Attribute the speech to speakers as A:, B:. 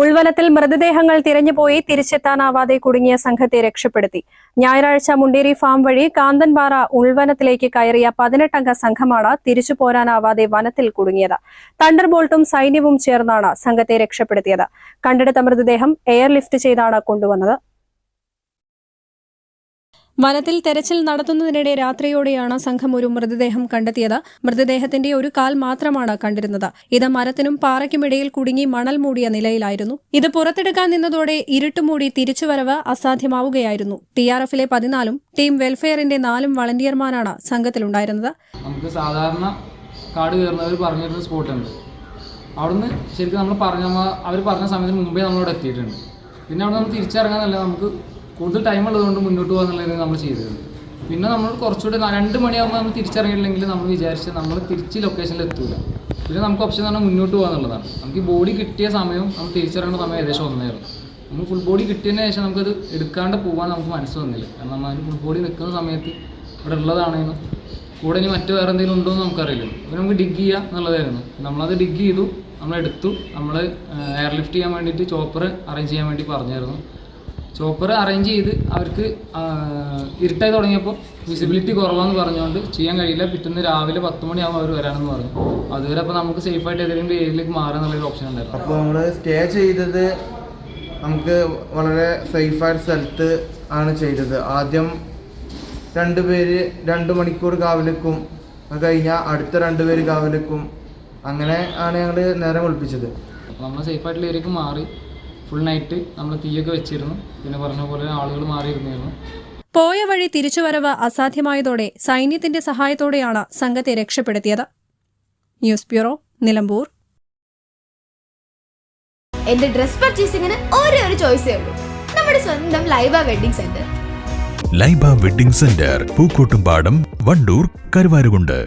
A: ഉൾവനത്തിൽ മൃതദേഹങ്ങൾ തിരഞ്ഞുപോയി തിരിച്ചെത്താനാവാതെ കുടുങ്ങിയ സംഘത്തെ രക്ഷപ്പെടുത്തി. ഞായറാഴ്ച മുണ്ടേരി ഫാം വഴി കാന്തൻപാറ ഉൾവനത്തിലേക്ക് കയറിയ പതിനെട്ടംഗ സംഘമാണ് തിരിച്ചു പോരാനാവാതെ വനത്തിൽ കുടുങ്ങിയത്. തണ്ടർബോൾട്ടും സൈന്യവും ചേർന്നാണ് സംഘത്തെ രക്ഷപ്പെടുത്തിയത്. കണ്ടെടുത്ത മൃതദേഹം എയർലിഫ്റ്റ് ചെയ്താണ് കൊണ്ടുവന്നത്. വനത്തിൽ തെരച്ചിൽ നടത്തുന്നതിനിടെ രാത്രിയോടെയാണ് സംഘം ഒരു മൃതദേഹം കണ്ടെത്തിയത്. മൃതദേഹത്തിന്റെ ഒരു കാൽ മാത്രമാണ് കണ്ടിരുന്നത്. ഇത് മരത്തിനും പാറയ്ക്കുമിടയിൽ കുടുങ്ങി മണൽ മൂടിയ നിലയിലായിരുന്നു. ഇത് പുറത്തെടുക്കാൻ നിന്നതോടെ ഇരുട്ടുമൂടി തിരിച്ചുവരവ് അസാധ്യമാവുകയായിരുന്നു. ടി ആർ എഫിലെ പതിനാലും ടീം വെൽഫെയറിന്റെ നാലും വളണ്ടിയർമാരാണ് സംഘത്തിലുണ്ടായിരുന്നത്.
B: നമുക്ക് സാധാരണ കാട് കയറുന്നവർ പറഞ്ഞിരുന്ന സ്പോട്ടുണ്ട് അവിടുന്ന് ശരിക്കും നമ്മൾ പറഞ്ഞ അവർ പറഞ്ഞ സമയത്തിന് മുമ്പേ നമ്മളോട് എത്തിയിട്ടുണ്ട്. പിന്നെ അവിടെ നമ്മൾ തിരിച്ചിറങ്ങാനല്ല നമുക്ക് കൂടുതൽ ടൈം ഉള്ളതുകൊണ്ട് മുന്നോട്ട് പോകാന്നുള്ളത് നമ്മൾ ചെയ്തത്. പിന്നെ നമ്മൾ കുറച്ചുകൂടി രണ്ട് മണിയാകുമ്പോൾ നമ്മൾ തിരിച്ചറിയില്ലെങ്കിൽ നമ്മൾ വിചാരിച്ച് നമ്മൾ തിരിച്ച് ലൊക്കേഷനിൽ എത്തൂല. പിന്നെ നമുക്ക് ഓപ്ഷൻ എന്ന് പറഞ്ഞാൽ മുന്നോട്ട് പോകുക എന്നുള്ളതാണ് നമുക്ക് ഈ ബോഡി കിട്ടിയ സമയം നമ്മൾ തിരിച്ചറിയേണ്ട സമയം ഏകദേശം ഒന്നായിരുന്നു നമ്മൾ ഫുൾ ബോഡി കിട്ടിയതിന് ശേഷം നമുക്കത് എടുക്കാണ്ട് പോകാൻ നമുക്ക് മനസ്സ് വന്നില്ല. കാരണം നമ്മൾ അതിന് ഫുൾ ബോഡി നിൽക്കുന്ന സമയത്ത് ഇവിടെ ഉള്ളതാണേനും കൂടെ ഇനി മറ്റു വേറെ എന്തെങ്കിലും ഉണ്ടോ എന്ന് നമുക്കറിയില്ല അപ്പോൾ നമുക്ക് ഡിഗ് ചെയ്യുക എന്നുള്ളതായിരുന്നു. നമ്മളത് ഡിഗ് ചെയ്തു നമ്മളെടുത്തു നമ്മൾ എയർലിഫ്റ്റ് ചെയ്യാൻ വേണ്ടിയിട്ട് ചോപ്പർ അറേഞ്ച് ചെയ്യാൻ വേണ്ടി പറഞ്ഞായിരുന്നു. ചോപ്പർ അറേഞ്ച് ചെയ്ത് അവർക്ക് ഇരുട്ടായി തുടങ്ങിയപ്പോൾ വിസിബിലിറ്റി കുറവാന്ന് പറഞ്ഞുകൊണ്ട് ചെയ്യാൻ കഴിയില്ല. പിറ്റേന്ന് രാവിലെ പത്ത് മണിയാകുമ്പോൾ അവർ വരാനെന്ന് പറഞ്ഞു. അതുവരെ അപ്പോൾ നമുക്ക് സേഫായിട്ട് ഏതെങ്കിലും ഏരിയയിലേക്ക് മാറുക എന്നുള്ളൊരു ഓപ്ഷൻ ഉണ്ടായിരുന്നു.
C: അപ്പോൾ നമ്മൾ സ്റ്റേ ചെയ്തത് നമുക്ക് വളരെ സേഫായ സ്ഥലത്ത് ആണ് ചെയ്തത്. ആദ്യം രണ്ട് പേര് രണ്ട് മണിക്കൂർ കാവലിക്കും അത് കഴിഞ്ഞാൽ അടുത്ത രണ്ട് പേര് കാവലിക്കും അങ്ങനെ ആണ് ഞങ്ങൾ നേരം വിളിപ്പിച്ചത്
B: അപ്പോൾ നമ്മൾ സേഫായിട്ടുള്ള ഏരിയക്ക് മാറി. ഫുൾ നൈറ്റ് നമ്മൾ തീയൊക്കെ വെച്ചിരുന്നു. പിന്നെ പറഞ്ഞ പോലെ ആളുകൾ മാറിയിരുന്നിരുന്നു.
A: പോയ വഴി തിരിച്ചുവരവ് അസാധ്യമായതോടെ സൈന്യത്തിന്റെ സഹായത്തോടെയാണ് സംഘത്തെ രക്ഷപ്പെടുത്തിയത്. News bureau Nilambur.
D: എന്റെ ഡ്രസ് പർച്ചേസിംഗിന് ഒരേ ഒരു ചോയ്സേ ഉള്ളൂ. നമ്മുടെ സ്വന്തം Laiba wedding centre
E: Laiba wedding centre Pookkottumpadam Wandoor Karuvarakundu.